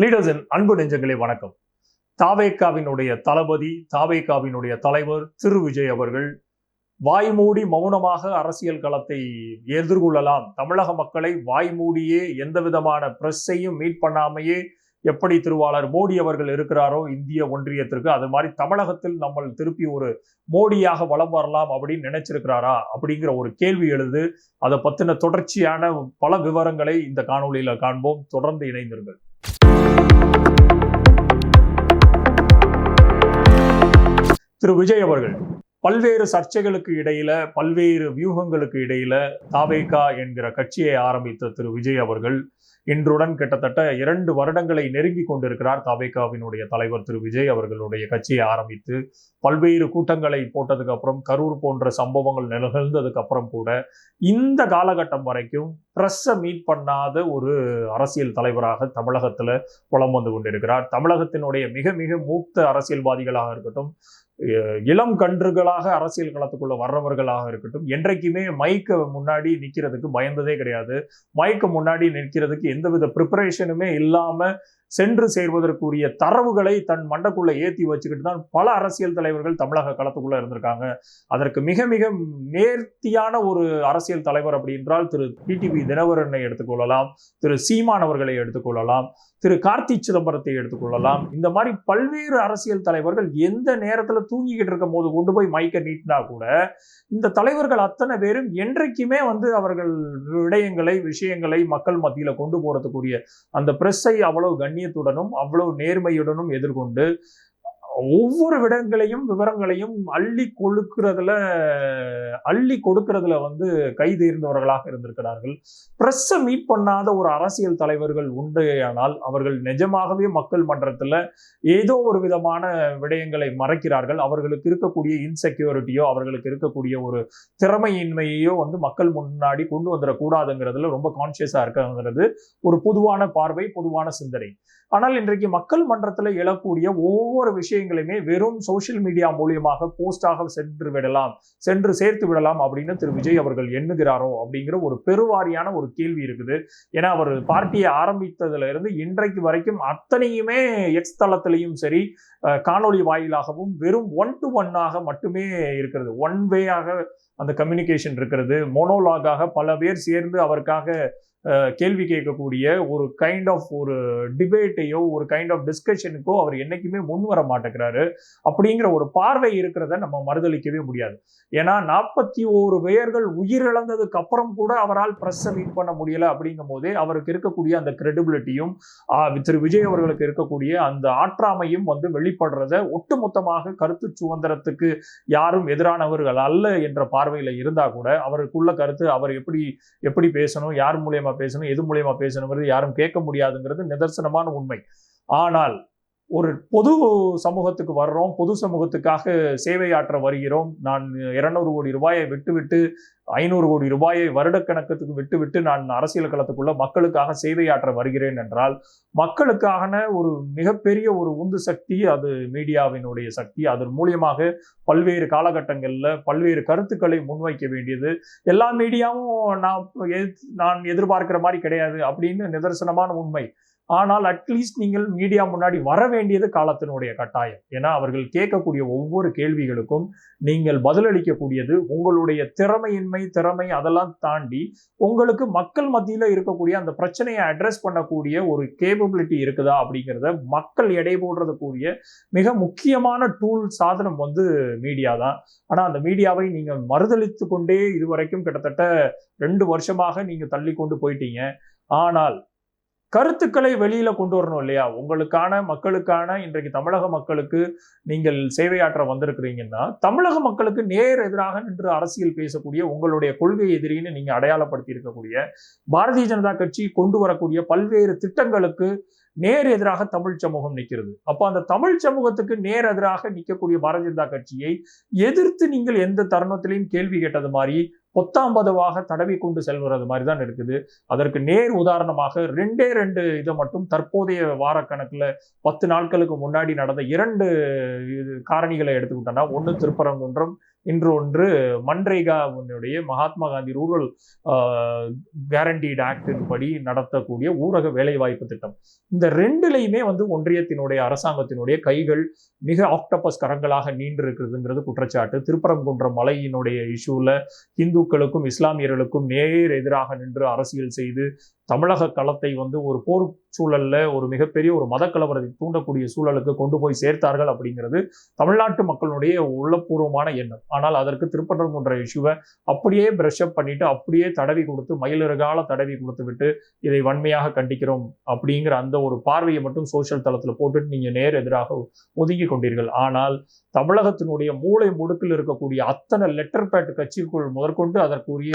லீடர்ஸின் அன்பு நெஞ்சங்களே வணக்கம். தாவேக்காவினுடைய தளபதி தாவேக்காவினுடைய தலைவர் திரு விஜய் அவர்கள் வாய்மூடி மௌனமாக அரசியல் களத்தை எதிர்கொள்ளலாம். தமிழக மக்களை வாய்மூடியே எந்த விதமான பிரஸ்ஸையும் மீட் பண்ணாமையே எப்படி திருவாளர் மோடி அவர்கள் இருக்கிறாரோ இந்திய ஒன்றியத்திற்கு அது மாதிரி தமிழகத்தில் நம்ம திருப்பி ஒரு மோடியாக வலம் வரலாம் அப்படின்னு நினைச்சிருக்கிறாரா அப்படிங்கிற ஒரு கேள்வி எழுது அதை பத்தின தொடர்ச்சியான பல விவரங்களை இந்த காணொலியில் காண்போம். தொடர்ந்து இணைந்திருங்கள். திரு விஜய் அவர்கள் பல்வேறு சர்ச்சைகளுக்கு இடையில பல்வேறு வியூகங்களுக்கு இடையில தாவேகா என்கிற கட்சியை ஆரம்பித்த திரு விஜய் அவர்கள் இன்றுடன் கிட்டத்தட்ட இரண்டு வருடங்களை நெருங்கி கொண்டிருக்கிறார் தாவேகாவினுடைய தலைவர் திரு விஜய் அவர்களுடைய கட்சியை ஆரம்பித்து பல்வேறு கூட்டங்களை போட்டதுக்கு அப்புறம் கரூர் போன்ற சம்பவங்கள் நிகழ்ந்ததுக்கு அப்புறம் கூட இந்த காலகட்டம் வரைக்கும் ப்ரெஸ்ஸை மீட் பண்ணாத ஒரு அரசியல் தலைவராக தமிழகத்துல புலம் வந்து கொண்டிருக்கிறார். தமிழகத்தினுடைய மிக மிக மூத்த அரசியல்வாதிகளாக இருக்கட்டும் இளம் கன்றுகளாக அரசியல் களத்துக்குள்ள வர்றவர்களாக இருக்கட்டும் என்றைக்குமே மைக்க முன்னாடி நிக்கிறதுக்கு பயந்ததே கிடையாது. மைக்கு முன்னாடி நிற்கிறதுக்கு எந்தவித ப்ரிப்பரேஷனுமே இல்லாம சென்று சேர்வதற்குரிய தரவுகளை தன் மண்டக்குள்ள ஏத்தி வச்சுக்கிட்டு தான் பல அரசியல் தலைவர்கள் தமிழக களத்துக்குள்ளே இருந்திருக்காங்க. அதற்கு மிக மிக நேர்த்தியான ஒரு அரசியல் தலைவர் அப்படி என்றால் திரு டிடிவி தினகரனை எடுத்துக்கொள்ளலாம் திரு சீமான் அவர்களை எடுத்துக்கொள்ளலாம் திரு கார்த்தி சிதம்பரத்தை எடுத்துக்கொள்ளலாம் இந்த மாதிரி பல்வேறு அரசியல் தலைவர்கள் எந்த நேரத்துல தூங்கிக்கிட்டு இருக்கும் போது கொண்டு போய் மைக்க நீட்டினா கூட இந்த தலைவர்கள் அத்தனை பேரும் என்றைக்குமே வந்து அவர்கள் விடயங்களை விஷயங்களை மக்கள் மத்தியில கொண்டு போறதுக்குரிய அந்த பிரஸ்ஸை அவ்வளவு கண்ணியத்துடனும் அவ்வளவு நேர்மையுடனும் எதிர்கொண்டு ஒவ்வொரு விடங்களையும் விவரங்களையும் அள்ளி கொழுக்கிறதுல அள்ளி கொடுக்கறதுல வந்து கைதேர்ந்தவர்களாக இருந்திருக்கிறார்கள். பிரஸ்ஸை மீட் பண்ணாத ஒரு அரசியல் தலைவர்கள் உண்டேயானால் அவர்கள் நிஜமாகவே மக்கள் மன்றத்துல ஏதோ ஒரு விதமான விடயங்களை மறைக்கிறார்கள். அவர்களுக்கு இருக்கக்கூடிய இன்செக்யூரிட்டியோ அவர்களுக்கு இருக்கக்கூடிய ஒரு திறமையின்மையோ வந்து மக்கள் முன்னாடி கொண்டு வந்துடக்கூடாதுங்கிறதுல ரொம்ப கான்சியஸாக இருக்கிறது. ஒரு பொதுவான பார்வை பொதுவான சிந்தனை. ஆனால் இன்றைக்கு மக்கள் மன்றத்துல எழக்கூடிய ஒவ்வொரு விஷயங்களையுமே வெறும் சோசியல் மீடியா மூலியமாக போஸ்டாக சென்று விடலாம் சென்று சேர்த்து விடலாம் அப்படின்னு திரு விஜய் அவர்கள் எண்ணுகிறாரோ அப்படிங்கிற ஒரு பெருவாரியான ஒரு கேள்வி இருக்குது. ஏன்னா அவர் பார்ட்டியை ஆரம்பித்ததுல இருந்து இன்றைக்கு வரைக்கும் அத்தனையுமே எக்ஸ் தளத்திலையும் சரி காணொலி காணொளி வாயிலாகவும் வெறும் ஒன் டு ஒன்னாக மட்டுமே இருக்கிறது. ஒன் வேயாக அந்த கம்யூனிகேஷன் இருக்கிறது. மோனோலாகாக பல பேர் சேர்ந்து அவருக்காக கேள்வி கேட்கக்கூடிய ஒரு கைண்ட் ஆஃப் ஒரு டிபேட்டையோ ஒரு கைண்ட் ஆஃப் டிஸ்கஷனுக்கோ அவர் என்னைக்குமே முன் வர மாட்டேங்கிறாரு. அப்படிங்கிற ஒரு பார்வை இருக்கிறத நம்ம மறுதளிக்கவே முடியாது. ஏன்னா நாற்பத்தி ஓரு பேர்கள் உயிரிழந்ததுக்கு அப்புறம் கூட அவரால் பிரஸ்ஸை மீட் பண்ண முடியல அப்படிங்கும் போதே அவருக்கு இருக்கக்கூடிய அந்த கிரெடிபிலிட்டியும் திரு. விஜய் அவர்களுக்கு இருக்கக்கூடிய அந்த ஆற்றாமையும் வந்து வெளிப்படுறத ஒட்டுமொத்தமாக கருத்து சுதந்திரத்துக்கு யாரும் எதிரானவர்கள் அல்ல என்ற பார்வையில் இருந்தால் கூட அவருக்குள்ள கருத்து அவர் எப்படி எப்படி பேசணும் யார் மூலியமா பேசணும் எது மூலியமா பேசணுங்கிறது யாரும் கேட்க முடியாதுங்கிறது நிதர்சனமான உண்மை. ஆனால் ஒரு பொது சமூகத்துக்கு வர்றோம் பொது சமூகத்துக்காக சேவையாற்ற வருகிறோம். நான் இருநூறு கோடி ரூபாயை விட்டுவிட்டு ஐநூறு கோடி ரூபாயை வருடக்கணக்கத்துக்கு விட்டுவிட்டு நான் அரசியல் களத்துக்குள்ள மக்களுக்காக சேவையாற்ற வருகிறேன் என்றால் மக்களுக்கான ஒரு மிகப்பெரிய ஒரு உந்து சக்தி அது மீடியாவினுடைய சக்தி. அதன் மூலியமாக பல்வேறு காலகட்டங்களில் பல்வேறு கருத்துக்களை முன்வைக்க வேண்டியது. எல்லா மீடியாவும் நான் நான் எதிர்பார்க்கிற மாதிரி கிடையாது அப்படின்னு நிதர்சனமான உண்மை. ஆனால் அட்லீஸ்ட் நீங்கள் மீடியா முன்னாடி வர வேண்டியது காலத்தினுடைய கட்டாயம். ஏன்னா அவர்கள் கேட்கக்கூடிய ஒவ்வொரு கேள்விகளுக்கும் நீங்கள் பதிலளிக்கக்கூடியது உங்களுடைய திறமையின்மை திறமை அதெல்லாம் தாண்டி உங்களுக்கு மக்கள் மத்தியில் இருக்கக்கூடிய அந்த பிரச்சனையை அட்ரஸ் பண்ணக்கூடிய ஒரு கேபபிலிட்டி இருக்குதா அப்படிங்கிறத மக்கள் எடை போடுறதுக்குரிய மிக முக்கியமான டூல் சாதனம் வந்து மீடியா தான். ஆனால் அந்த மீடியாவை நீங்கள் மறுதளித்து கொண்டே இதுவரைக்கும் கிட்டத்தட்ட ரெண்டு வருஷமாக நீங்கள் தள்ளி கொண்டு போயிட்டீங்க. ஆனால் கருத்துக்களை வெளியில கொண்டு வரணும் இல்லையா? உங்களுக்கான மக்களுக்கான இன்றைக்கு தமிழக மக்களுக்கு நீங்கள் சேவையாற்ற வந்திருக்கிறீங்கன்னா தமிழக மக்களுக்கு நேர் எதிராக நின்று அரசியல் பேசக்கூடிய உங்களுடைய கொள்கை எதிரின்னு நீங்க அடையாளப்படுத்தி இருக்கக்கூடிய பாரதிய ஜனதா கட்சி கொண்டு வரக்கூடிய பல்வேறு திட்டங்களுக்கு நேர் எதிராக தமிழ் சமூகம் நிற்கிறது. அப்போ அந்த தமிழ் சமூகத்துக்கு நேர் எதிராக நிற்கக்கூடிய பாரதிய ஜனதா கட்சியை எதிர்த்து நீங்கள் எந்த தருணத்திலையும் கேள்வி கேட்டது மாதிரி பொத்தாம்பதவாக தடவி கொண்டு செல்வது மாதிரி தான் இருக்குது. அதற்கு நேர் உதாரணமாக ரெண்டே ரெண்டு இதை மட்டும் தற்போதைய வாரக்கணக்கில் பத்து நாட்களுக்கு முன்னாடி நடந்த இரண்டு இது காரணிகளை எடுத்துக்கிட்டோம்னா ஒன்று திருப்பரங்குன்றம் இன்று ஒன்று மன்ரேகாவினுடைய மகாத்மா காந்தி ரூரல் கேரண்டீடு ஆக்டின் படி நடத்தக்கூடிய ஊரக வேலைவாய்ப்பு திட்டம். இந்த ரெண்டுலையுமே வந்து ஒன்றியத்தினுடைய அரசாங்கத்தினுடைய கைகள் மிக ஆக்டபஸ் கரங்களாக நீண்டு இருக்கிறதுங்கிறது குற்றச்சாட்டு. திருப்பரங்குன்றம் மலையினுடைய இஷ்யூவில் இந்துக்களுக்கும் இஸ்லாமியர்களுக்கும் நேர் எதிராக நின்று அரசியல் செய்து தமிழக களத்தை வந்து ஒரு போர் சூழலில் ஒரு மிகப்பெரிய ஒரு மத கலவரத்தை தூண்டக்கூடிய சூழலுக்கு கொண்டு போய் சேர்த்தார்கள் அப்படிங்கிறது தமிழ்நாட்டு மக்களுடைய உள்ளபூர்வமான எண்ணம். ஆனால் அதற்கு திருப்பரங்குன்ற இஷ்யூவை அப்படியே பிரஷ் அப் பண்ணிட்டு அப்படியே தடவி கொடுத்து மயிலிறகால தடவி கொடுத்து விட்டு இதை வன்மையாக கண்டிக்கிறோம் அப்படிங்கிற அந்த ஒரு பார்வையை மட்டும் சோசியல் தளத்தில் போட்டுட்டு நீங்கள் நேர் எதிராக ஒதுங்கி கொண்டீர்கள். ஆனால் தமிழகத்தினுடைய மூளை முடுக்கில் இருக்கக்கூடிய அத்தனை லெட்டர் பேட் கட்சிக்குள் முதற்கொண்டு அதற்குரிய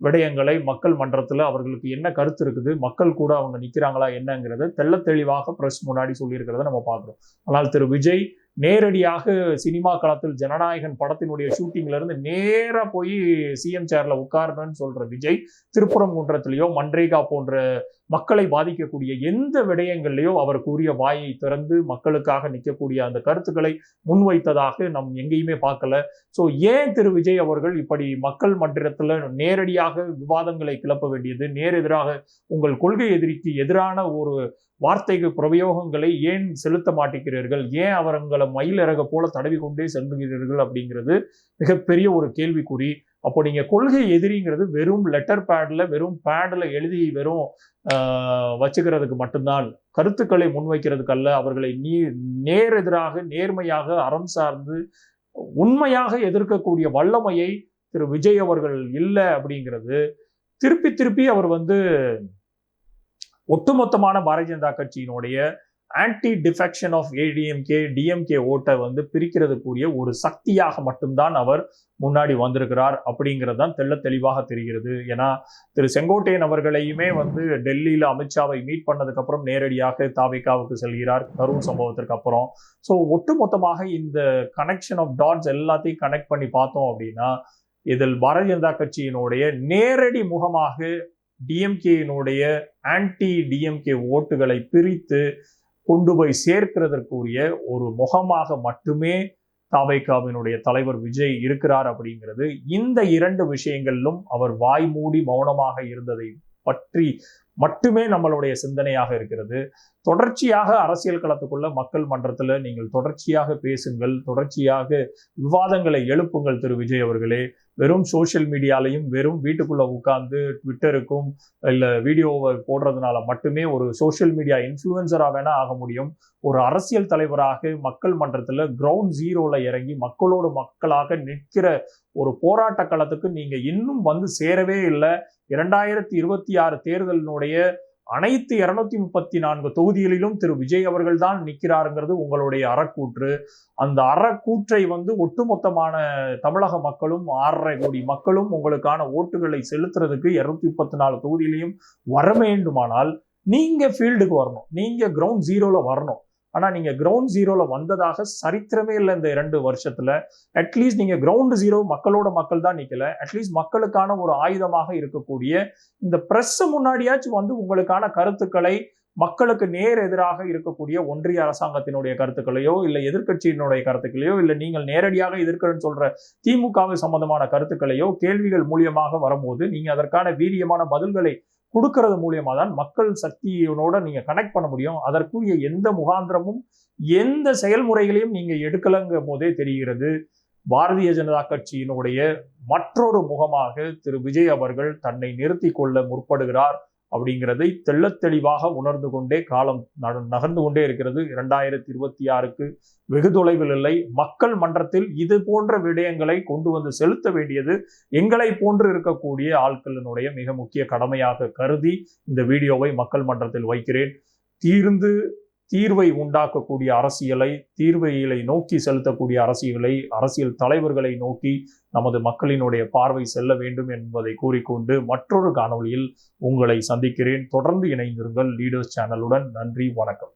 விடயங்களை மக்கள் மன்றத்தில் அவர்களுக்கு என்ன கருத்து இருக்குது? மக்கள் கூட அவங்க நிற்கிறாங்களா என்னங்கிறத தெள்ள தெளிவாக ப்ரெஸ் முன்னாடி சொல்லியிருக்கிறத நம்ம பார்க்குறோம். ஆனால் திரு விஜய் நேரடியாக சினிமா களத்தில் ஜனநாயகன் படத்தினுடைய ஷூட்டிங்ல இருந்து நேராக போய் சிஎம் சேர்ல உட்காரணும்னு சொல்ற விஜய் திருப்புறங்குன்றத்திலேயோ மன்ரேகா போன்ற மக்களை பாதிக்கக்கூடிய எந்த விடயங்கள்லையோ அவர் கூறிய வாயை திறந்து மக்களுக்காக நிற்கக்கூடிய அந்த கருத்துக்களை முன்வைத்ததாக நம் எங்கேயுமே பார்க்கல. ஸோ ஏன் திரு விஜய் அவர்கள் இப்படி மக்கள் மன்றத்தில் நேரடியாக விவாதங்களை கிளப்ப வேண்டியது? நேரெதிராக உங்கள் கொள்கை எதிரிக்கு எதிரான ஒரு வார்த்தைகள் பிரயோகங்களை ஏன் செலுத்த மாட்டேங்கிறீர்கள்? ஏன் அவர்களை மயிலிறக போல தடவி கொண்டே செல்லுகிறீர்கள் அப்படிங்கிறது மிகப்பெரிய ஒரு கேள்விக்குறி. அப்போ நீங்கள் கொள்கை எதிரிங்கிறது வெறும் லெட்டர் பேடில் வெறும் பேடில் எழுதி வெறும் வச்சுக்கிறதுக்கு மட்டும்தான். கருத்துக்களை முன்வைக்கிறதுக்கல்ல அவர்களை நீ நேர் எதிராக நேர்மையாக அறம் சார்ந்து உண்மையாக எதிர்க்கக்கூடிய வல்லமையை திரு விஜய் அவர்கள் இல்லை அப்படிங்கிறது திருப்பி திருப்பி அவர் வந்து ஒட்டுமொத்தமான பாரதிய ஜனதா கட்சியினுடைய anti defection of ADMK DMK ஓட்டை வந்து பிரிக்கிறதுக்குரிய ஒரு சக்தியாக மட்டும்தான் அவர் முன்னாடி வந்திருக்கிறார் அப்படிங்கிறது தான் தெள்ள தெளிவாக தெரிகிறது. ஏன்னா திரு செங்கோட்டையன் அவர்களையுமே வந்து டெல்லியில் அமித்ஷாவை மீட் பண்ணதுக்கப்புறம் நேரடியாக தாவிகாவுக்கு செல்கிறார். கரூர் சம்பவத்திற்கு அப்புறம். ஸோ ஒட்டுமொத்தமாக இந்த கனெக்ஷன் ஆஃப் டாட்ஸ் எல்லாத்தையும் கனெக்ட் பண்ணி பார்த்தோம் அப்படின்னா இதில் பாரதிய ஜனதா கட்சியினுடைய நேரடி முகமாக டிஎம்கேயினுடைய ஆன்டி டிஎம்கே ஓட்டுகளை பிரித்து கொண்டு போய் சேர்க்கிறதற்குரிய ஒரு முகமாக மட்டுமே தாவைக்காவினுடைய தலைவர் விஜய் இருக்கிறார் அப்படிங்கிறது இந்த இரண்டு விஷயங்களிலும் அவர் வாய் மூடி மௌனமாக இருந்ததை பற்றி மட்டுமே நம்மளுடைய சிந்தனையாக இருக்கிறது. தொடர்ச்சியாக அரசியல் களத்துக்குள்ள மக்கள் மன்றத்தில் நீங்கள் தொடர்ச்சியாக பேசுங்கள் தொடர்ச்சியாக விவாதங்களை எழுப்புங்கள் திரு விஜய் அவர்களே. வெறும் சோசியல் மீடியாலையும் வெறும் வீட்டுக்குள்ள உட்கார்ந்து ட்விட்டருக்கும் இல்லை வீடியோவை போடுறதுனால மட்டுமே ஒரு சோசியல் மீடியா இன்ஃப்ளூயன்சராக வேணா ஆக முடியும். ஒரு அரசியல் தலைவராக மக்கள் மன்றத்தில் கிரவுண்ட் ஜீரோல இறங்கி மக்களோடு மக்களாக நிற்கிற ஒரு போராட்ட களத்துக்கு நீங்க இன்னும் வந்து சேரவே இல்லை. இரண்டாயிரத்தி இருபத்தி ஆறு தேர்தலினுடைய அனைத்து இருநூத்தி முப்பத்தி நான்கு தொகுதிகளிலும் திரு விஜய் அவர்கள் தான் நிற்கிறாருங்கிறது உங்களுடைய அறக்கூற்று. அந்த அறக்கூற்றை வந்து ஒட்டுமொத்தமான தமிழக மக்களும் ஆறரை கோடி மக்களும் உங்களுக்கான ஓட்டுகளை செலுத்துறதுக்கு இருநூத்தி முப்பத்தி நாலு தொகுதியிலையும் வர வேண்டுமானால் நீங்க ஃபீல்டுக்கு வரணும். நீங்க கிரவுண்ட் ஜீரோல வரணும். ஆனால் நீங்கள் கிரவுண்ட் ஜீரோவில் வந்ததாக சரித்திரமே இல்லை இந்த இரண்டு வருஷத்தில். அட்லீஸ்ட் நீங்கள் கிரவுண்ட் ஜீரோ மக்களோட மக்கள் தான் நிற்கலை அட்லீஸ்ட் மக்களுக்கான ஒரு ஆயுதமாக இருக்கக்கூடிய இந்த பிரஸ் முன்னாடியாச்சும் வந்து உங்களுக்கான கருத்துக்களை மக்களுக்கு நேர் எதிராக இருக்கக்கூடிய ஒன்றிய அரசாங்கத்தினுடைய கருத்துக்களையோ இல்லை எதிர்கட்சியினுடைய கருத்துக்களையோ இல்லை நீங்கள் நேரடியாக எதிர்க்கிறன்னு சொல்ற திமுகவை சம்பந்தமான கருத்துக்களையோ கேள்விகள் மூலியமாக வரும்போது நீங்க அதற்கான வீரியமான பதில்களை கொடுக்கறது மூலியமா தான் மக்கள் சக்தியோட நீங்க கனெக்ட் பண்ண முடியும். அதற்குரிய எந்த முகாந்திரமும் எந்த செயல்முறைகளையும் நீங்க எடுக்கலங்கும் போதே தெரிகிறது. பாரதிய ஜனதா கட்சியினுடைய மற்றொரு முகமாக திரு விஜய் அவர்கள் தன்னை நிறுத்தி கொள்ள முற்படுகிறார். அப்படிங்கிறதை தெள்ள தெளிவாக உணர்ந்து கொண்டே காலம் நகர்ந்து கொண்டே இருக்கிறது. இரண்டாயிரத்தி இருபத்தி ஆறுக்கு வெகு தொலைவில் இல்லை. மக்கள் மன்றத்தில் இது போன்ற விடயங்களை கொண்டு வந்து செலுத்த வேண்டியது எங்களை போன்று இருக்கக்கூடிய ஆட்களினுடைய மிக முக்கிய கடமையாக கருதி இந்த வீடியோவை மக்கள் மன்றத்தில் வைக்கிறேன். தீர்ந்து தீர்வை உண்டாக்கக்கூடிய அரசியலை தீர்வைகளை நோக்கி செலுத்தக்கூடிய அரசியலை அரசியல் தலைவர்களை நோக்கி நமது மக்களினுடைய பார்வை செல்ல வேண்டும் என்பதை கூறிக்கொண்டு மற்றொரு காணொலியில் உங்களை சந்திக்கிறேன். தொடர்ந்து இணைந்திருங்கள். லீடர்ஸ் சேனலுடன் நன்றி வணக்கம்.